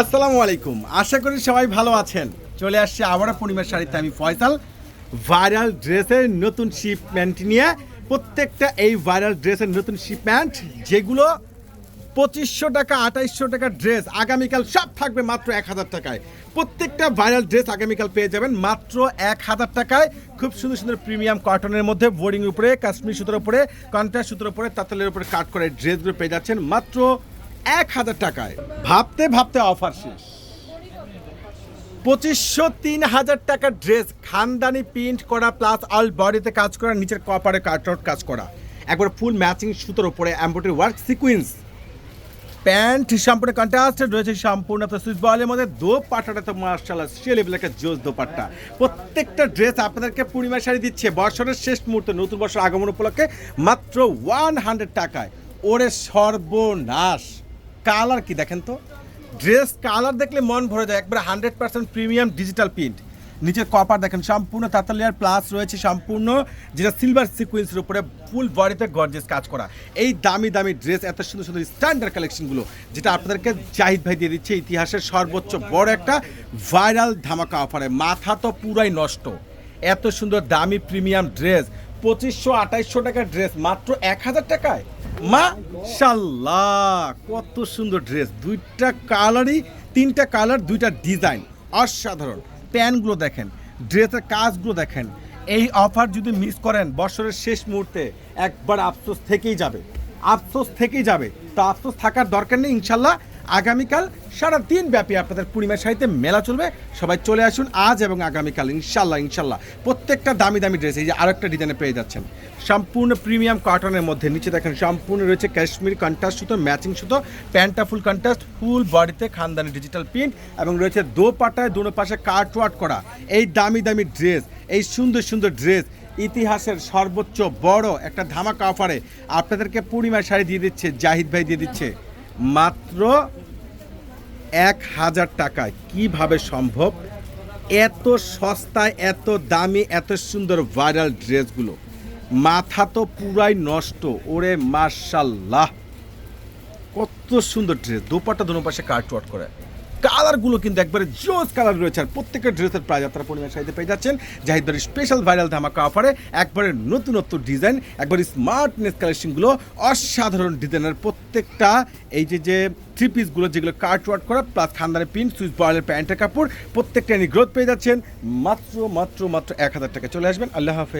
আসসালামু আলাইকুম। আশা করি সবাই ভালো আছেন। চলে আসছে আবারও পূর্ণিমার শাড়িতে আমি ফয়সাল। ভাইরাল ড্রেসের নতুন শিপমেন্ট নিয়ে প্রত্যেকটা এই ভাইরাল ড্রেসের নতুন শিপমেন্ট যেগুলো পঁচিশশো টাকা, আঠাইশশো টাকা ড্রেস আগামীকাল সব থাকবে মাত্র এক হাজার টাকায়। প্রত্যেকটা ভাইরাল ড্রেস আগামীকাল পেয়ে যাবেন মাত্র এক হাজার টাকায়। খুব সুন্দর সুন্দর প্রিমিয়াম কটনের মধ্যে বোর্ডিং উপরে, কাশ্মীর সুতোর উপরে কন্ট্রাস্ট সুতোর উপরে, তাতালের উপরে কাট করে ড্রেসগুলো পেয়ে যাচ্ছেন মাত্র এক হাজার টাকায়। ভাবতে ভাবতে অফার শেষ। পঁচিশশো তিন হাজার টাকার ড্রেস, খানদানি প্রিন্ট করা প্লাস অল বডিতে কাজ করা, নিচের কপারে কাটআউট কাজ করা। একবার ফুল ম্যাচিং সুতোর উপরে এম্ব্রয়ডারি ওয়ার্ক সিকুয়েন্স প্যান্ট সম্পূর্ণ কন্ট্রাস্টেড রয়েছে সম্পূর্ণ সুইচ বলের মধ্যে দো পাটাটা তো মার্শাল্লাহ সে লেভেল একটা জোস দোপাট্টা। প্রত্যেকটা ড্রেস আপনাদেরকে পূর্ণিমা শাড়ি দিচ্ছে বছরের শেষ মুহূর্তে, নতুন বছর আগমন উপলক্ষে মাত্র ওয়ান হান্ড্রেড টাকায়। ওরে সর্বনাশ! কালার কি দেখেন তো? ড্রেস কালার দেখলে মন ভরে যায়, একবারে hundred percent premium digital print. নিচের কপার দেখেন, সম্পূর্ণ তাতালিয়ার প্লাস রয়েছে, সম্পূর্ণ যেটা সিলভার সিকুয়েন্সের উপরে ফুল বডিতে গর্জেস কাজ করা। এই দামি দামি ড্রেস এত সুন্দর সুন্দর স্ট্যান্ডার্ড কালেকশনগুলো যেটা আপনাদেরকে জাহিদ ভাই দিয়ে দিচ্ছে, ইতিহাসের সর্বোচ্চ বড় একটা ভাইরাল ধামাকা অফারে মাথা তো পুরাই নষ্ট। এত সুন্দর দামি প্রিমিয়াম ড্রেস পঁচিশশো আঠাইশশো টাকার ড্রেস মাত্র এক হাজার টাকায়। মা শাল্লাহ কত সুন্দর ড্রেস দুইটা কালারই তিনটা কালার দুইটা ডিজাইন অসাধারণ। প্যান্টগুলো দেখেন ড্রেসের কাজগুলো দেখেন। এই অফার যদি মিস করেন, বছরের শেষ মুহূর্তে একবার আফসোস থেকেই যাবে। আফসোস থেকেই যাবে। তো আফসোস থাকার দরকার নেই, ইনশাল্লাহ। আগামীকাল সারা দিন ব্যাপী আপনাদের পূর্ণিমা শাড়িতে মেলা চলবে। সবাই চলে আসুন আজ এবং আগামীকাল ইনশাল্লাহ ইনশাল্লাহ প্রত্যেকটা দামি দামি ড্রেস এই যে আরেকটা ডিজাইনে পেয়ে যাচ্ছেন। সম্পূর্ণ প্রিমিয়াম কটনের মধ্যে, নিচে দেখেন, সম্পূর্ণ রয়েছে কাশ্মীর কন্ট্রাস্ট সুতো ম্যাচিং সুতো প্যান্টটা ফুল কন্ট্রাস্ট ফুল বডিতে খানদানি ডিজিটাল প্রিন্ট এবং রয়েছে দো পাটায় দোনো পাশে কাট ওয়াট করা। এই দামি দামি ড্রেস এই সুন্দর সুন্দর ড্রেস ইতিহাসের সর্বোচ্চ বড় একটা ধামাকা অফারে আপনাদেরকে পূর্ণিমা শাড়ি দিয়ে দিচ্ছে জাহিদ ভাই, দিয়ে দিচ্ছে। মাত্র এক হাজার টাকায়। কীভাবে সম্ভব? এত সস্তায়, এত দামি, এত সুন্দর ভাইরাল ড্রেসগুলো। মাথা তো পুরাই নষ্ট। ওরে মার্শাল্লাহ কত সুন্দর ড্রেস। দোপাটা দোনো পাশে কাট ওয়াট করে। কালারগুলো কিন্তু একবারে জোস কালার রয়েছে। আর প্রত্যেকটা ড্রেসের প্রাইস আপনারা পরিমাণ সাইতে পেয়ে যাচ্ছেন। জাহিদের স্পেশাল ভাইরাল ধামাকা অফারে একবারে নতুনত্ব ডিজাইন একবারে স্মার্টনেস কালেকশনগুলো অসাধারণ ডিজাইনের প্রত্যেকটা এই যে যে থ্রি পিসগুলো যেগুলো কাট ওয়াট করা প্লাস খানদানের পিন সুইচ বয়ালের প্যান্টের কাপড়, প্রত্যেকটা গ্রোথ পেয়ে যাচ্ছেন। মাত্র মাত্র মাত্র এক হাজার টাকা চলে আসবেন। আল্লাহ হাফেজ।